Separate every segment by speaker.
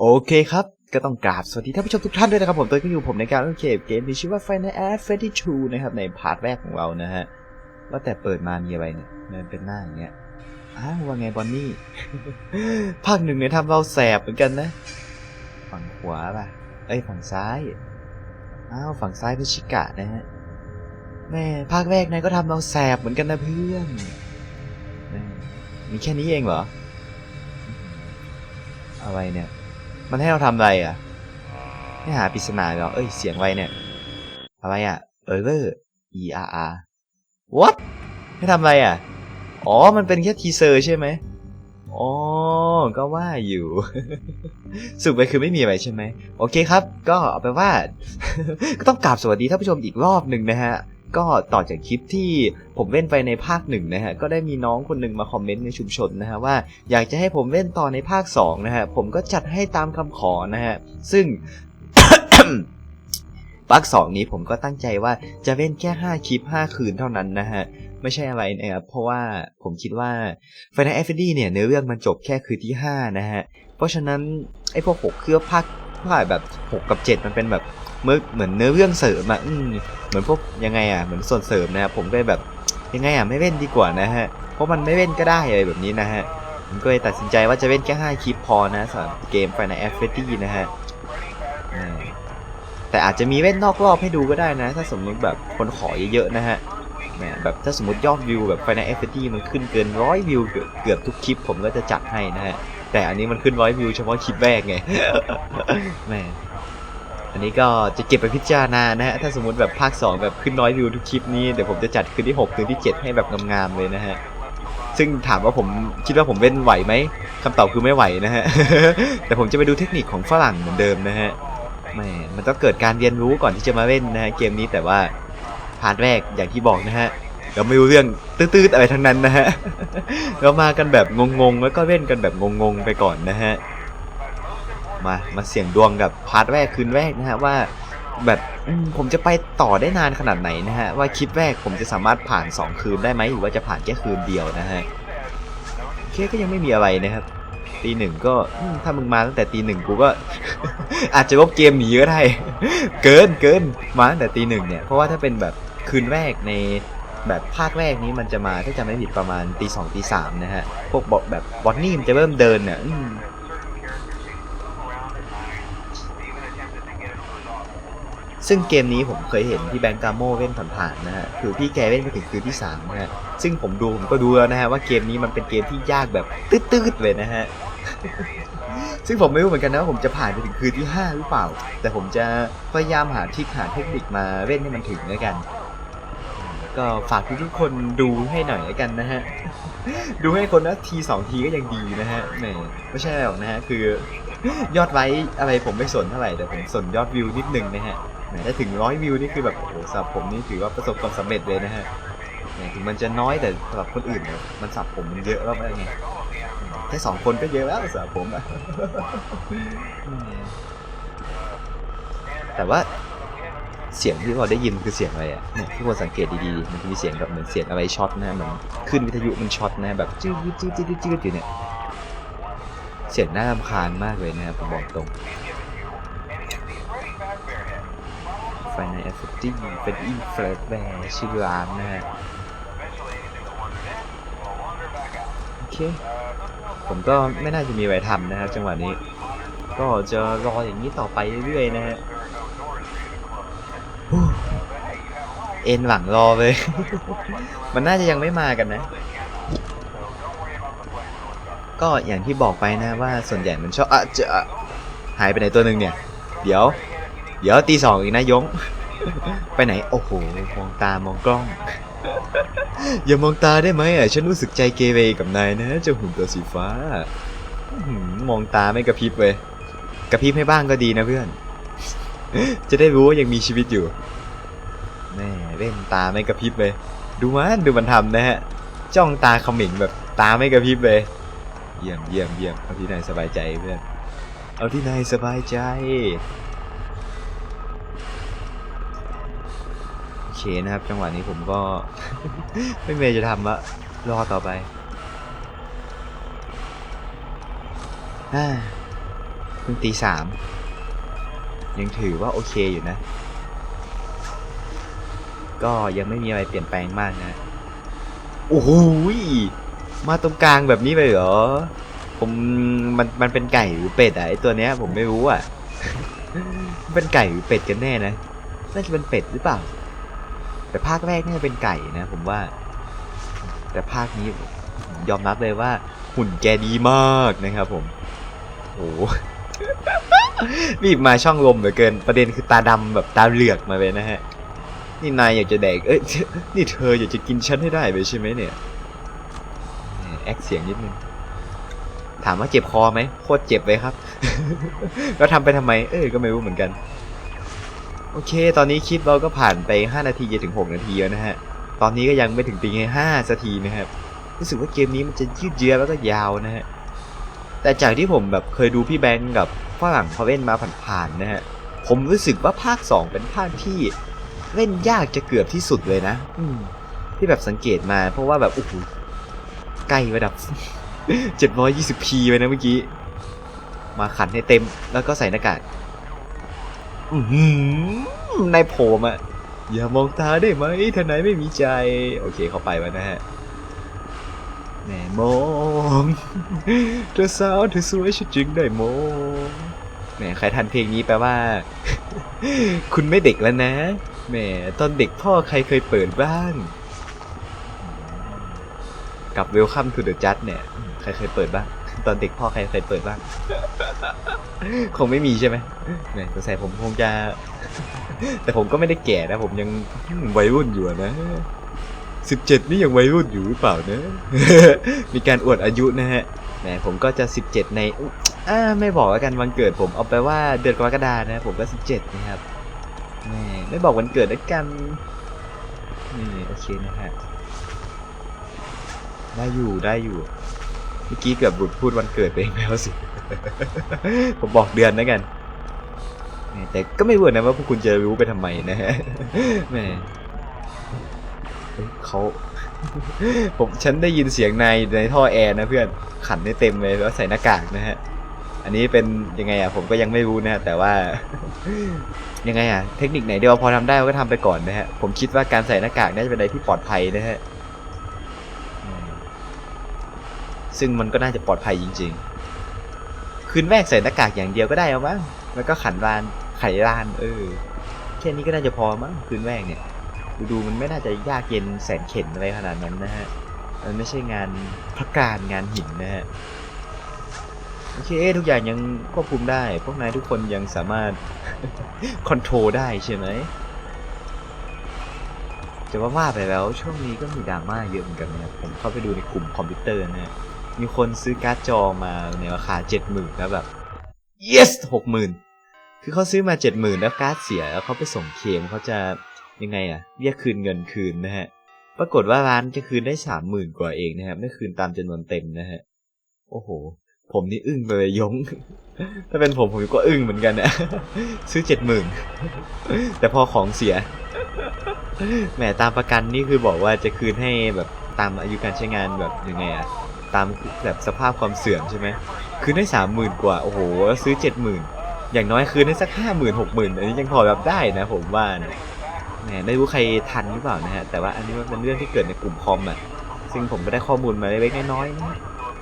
Speaker 1: โอเคครับ ก็ต้องกราบสวัสดีท่านผู้ชมทุกท่านด้วยนะครับผมตัวก็อยู่ผมในการเล่นเกมเกมที่ชื่อว่า Final Air f r e d d y 2นะครับ ในพาร์ทแรกของเรานะฮะว่าแต่เปิดมามีอะไรเนี่ยมันเป็นหน้าอย่างเงี้ยอ้าวว่าไงบอนนี่ ภาคหนึ่งเนี่ยทำเราแสบเหมือนกันนะ ฝั่งขวาป่ะเอ้ยฝั่งซ้ายอ้าวฝั่งซ้ายเป็นชิกะนะฮะแม่ภาคแรกนายก็ทำเราแสบเหมือนกันนะเพื่อนมีแค่นี้เองเหรออะไรเนี่ย มันให้เราทำอะไรอะให้หาปริศนาเหรอเอ้ย เสียงไรเนี่ย อะไรอะ เออร์ E R R what ให้ทำอะไรอะ อ๋อ มันเป็นแค่ทีเซอร์ใช่ไหมอ๋อ ก็ว่าอยู่สรุปไปคือไม่มีอะไรใช่ไหม โอเคครับ ก็เอาไปว่า ก็ต้องกราบสวัสดีท่านผู้ชมอีกรอบหนึ่งนะฮะ ก็ต่อจากคลิปที่ผมเล่นไปในภาคหนึ่งนะฮะก็ได้มีน้องคนหนึ่งมาคอมเมนต์ในชุมชนนะฮะว่าอยากจะให้ผมเล่นต่อในภาค2นะฮะผมก็จัดให้ตามคำขอนะฮะซึ่งภาคสองนี้ผมก็ตั้งใจว่าจะเล่นแค่ 5 คลิป 5 คืนเท่านั้นนะฮะไม่ใช่อะไรนะครับเพราะว่าผมคิดว่า Final Fantasy เนี่ยเนื้อเรื่องมันจบแค่คืนที่ 5 นะฮะเพราะฉะนั้นไอ้พวก6เครือภาคภาคแบบ 6 กับ 7 มันเป็นแบบ เมื่อเหมือนเนื้อเรื่องเสริมอะอเหมือนพวกยังไงอะเหมือนส่วนเสริมนะครับผมก็แบบยังไงอะไม่เล่นดีกว่านะฮะเพราะมันไม่เล่นก็ได้อะไรแบบนี้นะฮะผมก็เลยตัดสินใจว่าจะเล่นแค่5คลิปพอนะสำหรับเกม Final Fantasy นะฮะแต่อาจจะมีเล่นนอกรอบให้ดูก็ได้นะ ถ้าสมมติแบบคนขอเยอะๆนะฮะแหมแบบถ้าสมมติยอดวิวแบบ Final Fantasy มันขึ้นเกินร้อยวิวเกือบทุกคลิปผมก็จะจัดให้นะฮะแต่อันนี้มันขึ้นร้อยวิวเฉพาะคลิปแรกไงแหม อันนี้ก็จะเก็บไปพิจารณานะฮะถ้าสมมติแบบภาค 2 แบบขึ้นร้อยวิวทุกคลิปนี้เดี๋ยวผมจะจัดคืนที่ 6 คืนที่ 7 ให้แบบงามๆเลยนะฮะซึ่งถามว่าผมคิดว่าผมเล่นไหวไหมคำตอบคือไม่ไหวนะฮะ แต่ผมจะไปดูเทคนิคของฝรั่งเหมือนเดิมนะฮะแหมมันต้องเกิดการเรียนรู้ก่อนที่จะมาเล่นนะฮะเกมนี้แต่ว่าพาร์ทแรกอย่างที่บอกนะฮะเราไม่รู้เรื่องตื้อๆอะไรทั้งนั้นนะฮะเรามากันแบบงงๆแล้วก็เล่นกันแบบงงๆไปก่อนนะฮะ มา มาเสี่ยงดวงกับพาร์ทแรกคืนแรกนะฮะว่าแบบผมจะไปต่อได้นานขนาดไหนนะฮะ ว่าคลิปแรกผมจะสามารถผ่าน 2 คืนได้ไหมหรือว่าจะผ่านแค่คืนเดียวนะฮะเคก็ยังไม่มีอะไรนะครับตีหนึ่งก็ถ้ามึงมาตั้งแต่ตีหนึ่งกูก็ อาจจะลบเกมหนีก็ได้ เกินเกินมาตั้งแต่ตีหนึ่งเนี่ย เพราะว่าถ้าเป็นแบบคืนแรกในแบบภาคแรกนี้มันจะมาถ้าจะไม่ผิดประมาณตีสองตีสามนะฮะ พวกบอแบบบอนนี่มันจะเริ่มเดินเนี่ยอืม ซึ่งเกมนี้ผมเคยเห็นที่แบงกาโมเล่นผ่านๆนะฮะคือพี่แกเล่นไปถึงคืนที่3นะฮะซึ่งผมดูผมก็ดูแล้วนะฮะว่าเกมนี้มันเป็นเกมที่ยากแบบตืดๆเลยนะฮะซึ่งผมไม่รู้เหมือนกันนะว่าผมจะผ่านไปถึงคืนที่ 5 หรือเปล่า แต่ผมจะพยายามหาทริคหาเทคนิคมาเล่นให้มันถึงแล้วกัน ก็ฝากทุกๆคนดูให้หน่อยแล้วกันนะฮะ ดูให้คนละทีสองทีก็ยังดีนะฮะแหมไม่ใช่หรอกนะฮะคือยอดไลค์อะไรผมไม่สนเท่าไหร่แต่ผมสนยอดวิวนิดนึงนะฮะ แหมถ้าถึงร้อยวิวนี่คือแบบโอ้โหสำหรับผมนี่ถือว่าประสบความสำเร็จเลยนะฮะถึงมันจะน้อยแต่สำหรับคนอื่นเนี่ยมันสับผมมันเยอะแล้วไงแค่สองคนก็เยอะแล้วสำหรับผมอะแต่ว่าเสียงที่เราได้ยินคือเสียงอะไรอะเนี่ยทุกคนสังเกตดีๆ มันจะมีเสียงแบบเหมือนเสียงอะไรช็อตนะเหมือนขึ้นวิทยุมันช็อตนะแบบจืดจืดจืดจืดอยู่เนี่ย เสียงน่ารำคาญมากเลยนะครับผมบอกตรง ไฟในเอฟเฟกติ้งเป็นอินเฟลแบร์ชื่อร้านนะฮะโอเค ผมก็ไม่น่าจะมีอะไรทำนะครับจังหวะนี้ ก็จะรออย่างนี้ต่อไปเรื่อยๆนะฮะเอ็นหลังรอเลย มันน่าจะยังไม่มากันนะ ก็อย่างที่บอกไปนะว่าส่วนใหญ่มันชอบอะจะอะหายไปไหนตัวหนึ่งเนี่ย เดี๋ยว เดี๋ยวตีสองอีกนะยง ไปไหน โอ้โห มองตามองกล้อง อย่ามองตาได้ไหมอะ ฉันรู้สึกใจเกเรกับนายนะเจ้าหุ่นตัวสีฟ้า มองตาไม่กระพริบเว้ยกระพริบให้บ้างก็ดีนะเพื่อน จะได้รู้ว่ายังมีชีวิตอยู่ แม่เล่นตาไม่กระพริบเลย ดูมันดูมันทำนะฮะ จ้องตาขมิงแบบตาไม่กระพริบเลย เยี่ยมเยี่ยมเยี่ยมเอาที่นายสบายใจเพื่อน เอาที่นายสบายใจ เคนะครับ จังหวะนี้ผมก็ ไม่เมย์จะทำละรอต่อไปอ่าพิ่งตีสามยังถือว่าโอเคอยู่นะ ก็ยังไม่มีอะไรเปลี่ยนแปลงมากนะ โอ้โหยมาตรงกลางแบบนี้เลยเหรอ ผมมันมันเป็นไก่หรือเป็ดอะไอตัวเนี้ยผมไม่รู้อะเป็นไก่หรือเป็ดกันแน่นะ น่าจะเป็นเป็ดหรือเปล่า แต่ภาคแรกน่าจะเป็นไก่นะผมว่า แต่ภาคนี้ยอมรับเลยว่า หุ่นแกดีมากนะครับผมโอ้โหรีบมาช่องลมเหลือเกิน ประเด็นคือตาดำแบบตาเหลือกมาเลยนะฮะ นี่นายอยากจะแดก เอ้ย นี่เธออยากจะกินฉันให้ได้เลยใช่ไหมเนี่ยแหมแอคเสียงนิดนึง ถามว่าเจ็บคอไหม โคตรเจ็บเลยครับ แล้วทำไปทำไม เอ้ย ก็ไม่รู้เหมือนกัน โอเค ตอนนี้คลิปเราก็ผ่านไป 5 นาทีจะถึง 6 นาทีแล้วนะฮะ ตอนนี้ก็ยังไม่ถึงตีห้าสักทีนะครับ รู้สึกว่าเกมนี้มันจะยืดเยื้อแล้วก็ยาวนะฮะ แต่จากที่ผมแบบเคยดูพี่แบงค์กับฝรั่งเขาเล่นมาผ่านๆนะฮะ ผมรู้สึกว่าภาค 2 เป็นภาคที่เล่นยากจะเกือบที่สุดเลยนะ อืมที่แบบสังเกตมาเพราะว่าแบบโอ้โหใกล้ระดับ 720p ไปนะเมื่อกี้ มาขันให้เต็มแล้วก็ใส่หน้ากาก นายผมอะอย่ามองตาได้ไหมถ้านายไม่มีใจ โอเคเข้าไปแล้วนะฮะแหมมองเธอสาวเธอสวยฉันจึงได้มองแหมใครทันเพลงนี้แปลว่า คุณไม่เด็กแล้วนะแหมตอนเด็กพ่อใครเคยเปิดบ้างกับ Welcome to the Judge เนี่ย ใครเคยเปิดบ้าง ตอนเด็กพ่อใครเคยเปิดบ้าง คงไม่มีใช่ไหมเนี่ยสงสัยผมคงจะ แต่ผมก็ไม่ได้แก่นะ ผมยังวัยรุ่นอยู่นะสิบเจ็ดนี่ยังวัยรุ่นอยู่หรือเปล่านะ มีการอวดอายุนะฮะแหมผมก็จะสิบเจ็ดในอุ๊ยอ่าไม่บอกแล้วกันวันเกิดผมเอาไปว่าเดือนกรกฎานะ ผมก็สิบเจ็ดนะครับแหมไม่บอกวันเกิดแล้วกันนี่โอเคนะฮะได้อยู่ได้อยู่ เมื่อกี้เกือบบุดพูดวันเกิดไปเองแล้วสิ ผมบอกเดือนนะกัน แต่ก็ไม่เวิรู้นะว่าพวกคุณจะรู้ไปทำไมนะฮะแมเฮ้ยเขาผมฉันได้ยินเสียงในในท่อแอร์นะเพื่อนขันได้เต็มเลยแล้วใส่หน้ากากนะฮะ อันนี้เป็นยังไงอะผมก็ยังไม่รู้นะฮะแต่ว่า ยังไงอะเทคนิคไหนเดียวพอทำได้ก็ทำไปก่อนนะฮะผมคิดว่าการใส่หน้ากากน่าจะเป็นอะไรที่ปลอดภัยนะฮะ ซึ่งมันก็น่าจะปลอดภัยจริง ๆ คืนแรกใส่หน้ากากอย่างเดียวก็ได้เอามั้งแล้วก็ขันรานไขราน เออแค่นี้ก็น่าจะพอมั้งคืนแรกเนี่ยดูดูมันไม่น่าจะยากเย็นแสนเข็นอะไรขนาดนั้นนะฮะมันไม่ใช่งานพักการงานหินนะฮะโอเคทุกอย่างยังควบคุมได้ พวกนายทุกคนยังสามารถคอนโทรลได้ใช่ไหมจะว่าว่าไปแล้วช่วงนี้ก็มีดราม่าเยอะเหมือนกันนะครับผมเข้าไปดูในกลุ่มคอมพิวเตอร์นะฮะ มีคนซื้อการ์ดจอมาในราคาเจ็ดหมื่นแล้วแบบ yes หกหมื่นคือเขาซื้อมาเจ็ดหมื่นแล้วการ์ดเสียแล้วเขาไปส่งเคมเขาจะยังไงอะเรียกคืนเงินคืนนะฮะ ปรากฏว่าร้านจะคืนได้สามหมื่นกว่าเองนะครับไม่คืนตามจำนวนเต็มนะฮะ โอ้โห ผมนี่อึ้งไปเลยยง ถ้าเป็นผมผมก็อึ้งเหมือนกันนะซื้อเจ็ดหมื่นแต่พอของเสียแหมตามประกันนี่คือบอกว่าจะคืนให้แบบตามอายุการใช้งานแบบยังไงอะ ตามแบบสภาพความเสื่อมใช่ไหมคืนได้สามหมื่นกว่าโอ้โหซื้อเจ็ดหมื่นอย่างน้อยคืนได้สักห้าหมื่นหกหมื่นอันนี้ยังพอแบบได้นะผมว่านะแหมไม่รู้ใครทันหรือเปล่านะฮะแต่ว่าอันนี้มันเป็นเรื่องที่เกิดในกลุ่มคอมอะซึ่งผมก็ได้ข้อมูลมาเล็กๆน้อยๆนะ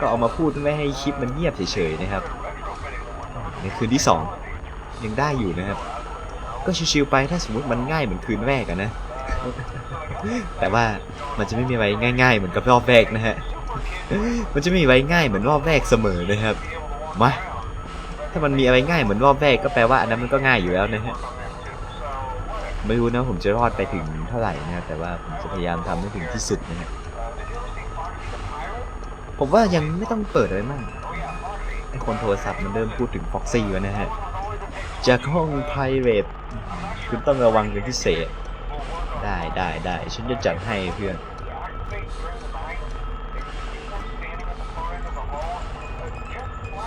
Speaker 1: ก็เอามาพูดไม่ให้คลิปมันเงียบเฉยๆนะครับในคืนที่สองยังได้อยู่นะครับ ก็ชิวๆไปถ้าสมมติมันง่ายเหมือนคืนแรกอะนะ แต่ว่ามันจะไม่มีอะไว้ง่าย ๆ เหมือนกับรอบแรกนะฮะ มันจะมีไว้ง่ายเหมือนรอบแรกเสมอนะครับ มา ถ้ามันมีอะไรง่ายเหมือนรอบแรกก็แปลว่าอันนั้นมันก็ง่ายอยู่แล้วนะฮะ ไม่รู้นะผมจะรอดไปถึงเท่าไหร่นะแต่ว่าผมจะพยายามทำให้ถึงที่สุดนะฮะ ผมว่ายังไม่ต้องเปิดอะไรมากไอคนโทรศัพท์มันเริ่มพูดถึงฟ็อกซี่แล้วนะฮะ จากห้อง private คุณต้องระวังเป็นพิเศษ ได้ได้ได้ ฉันจะจัดให้เพื่อน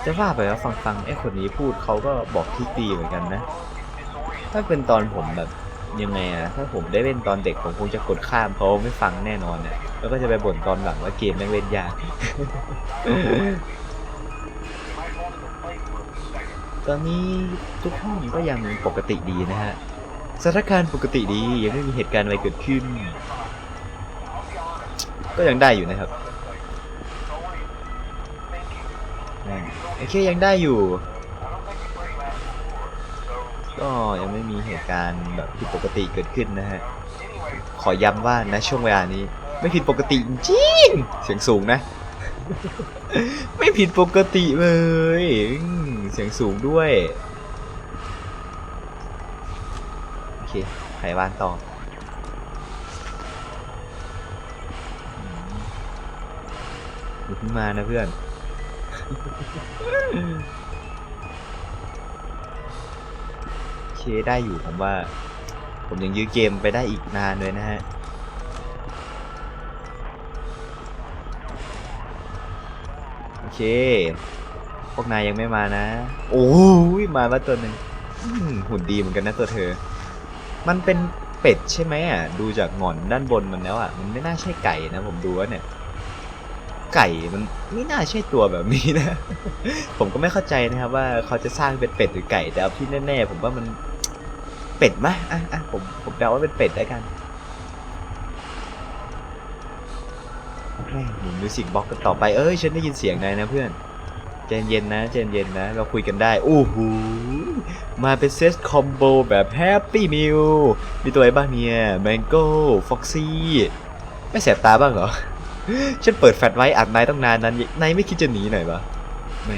Speaker 1: จะว่าไปแล้วฟังฟังๆไอ้คนนี้พูดเขาก็บอกทริกดีเหมือนกันนะ ถ้าเป็นตอนผมแบบยังไงอะถ้าผมได้เล่นตอนเด็กผมคงจะกดข้ามเพราะไม่ฟังแน่นอนเนี่ยแล้วก็จะไปบ่นตอนหลังว่าเกมแม่งเล่นยาก ตอนนี้ทุกห้องก็ยังปกติดีนะฮะสถานการณ์ปกติดียังไม่มีเหตุการณ์อะไรเกิดขึ้น ก็ยังได้อยู่นะครับ อ่าโอเคยังได้อยู่ ก็ยังไม่มีเหตุการณ์แบบผิดปกติเกิดขึ้นนะฮะ ขอย้ำว่านะช่วงเวลานี้ ไม่ผิดปกติจริงเสียงสูงนะ ไม่ผิดปกติเลย เสียงสูงด้วยโอเคไขวานต่ออืมอย่าเพิ่งมานะเพื่อน โอเคได้อยู่ผมว่า ผมยังยื้อเกมไปได้อีกนานเลยนะฮะโอเค พวกนายยังไม่มานะ โอ้ยมาแล้วตัวหนึ่งหุ่นดีเหมือนกันนะตัวเธอ มันเป็นเป็ดใช่ไหมอะ ดูจากหงอนด้านบนมันแล้วอะ มันไม่น่าใช่ไก่นะผมดูว่าเนี่ย ไก่มันไม่น่าใช่ตัวแบบนี้นะ ผมก็ไม่เข้าใจนะครับ ว่าเขาจะสร้างเป็นเป็ดหรือไก่ แต่เอาที่แน่ๆผมว่ามันเป็ดมะอะอะผมผมเดาว่าเป็นเป็ดได้กันแม่งหมุนมิวสิกบ็อกกันต่อไปเอ้ยฉันได้ยินเสียงนายนะเพื่อนใจเย็นนะใจเย็นนะเราคุยกันได้โอ้โหมาเป็นเซตคอมโบแบบแฮปปี้มิลมีตัวอะไรบ้างเนี่ยแมงโก้ฟ็อกซี่ไม่แสบตาบ้างเหรอ ฉันเปิดแฟลชไว้อัดนายต้องนานนั้นนายไม่คิดจะหนีหน่อยวะแหม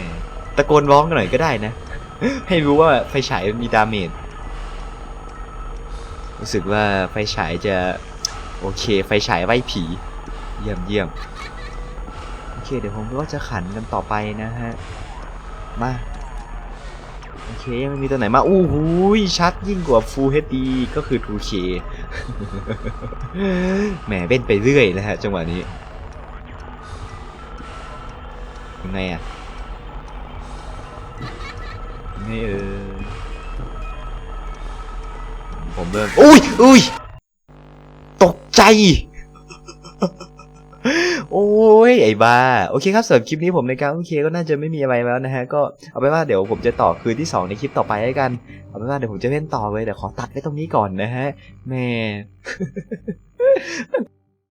Speaker 1: ตะโกนร้องกันหน่อยก็ได้นะ ให้รู้ว่าไฟฉายมันมีดาเมจรู้สึกว่าไฟฉายจะโอเค ไฟฉายไว้ผี เยี่ยมเยี่ยมโอเค เดี๋ยวผมก็จะขันกันต่อไปนะฮะ มา โอเค ยังไม่มีตัวไหนมา อู้หูยชัดยิ่งกว่า Full HD ก็คือ 2K แหมเบ้นไปเรื่อยนะฮะ จังหวะนี้ ยังไงอะยังไงเออผมเริ่มอุ้ยอุ้ยตกใจ โอ้ยไอ้บ้า โอเคครับสำหรับคลิปนี้ผมในการโอเคก็น่าจะไม่มีอะไรแล้วนะฮะ ก็เอาไปนว่าเดี๋ยวผมจะต่อคืนที่ 2 ในคลิปต่อไปแล้วกัน เอาไปนว่าเดี๋ยวผมจะเล่นต่อเลยแต่ขอตัดไว้ตรงนี้ก่อนนะฮะแม่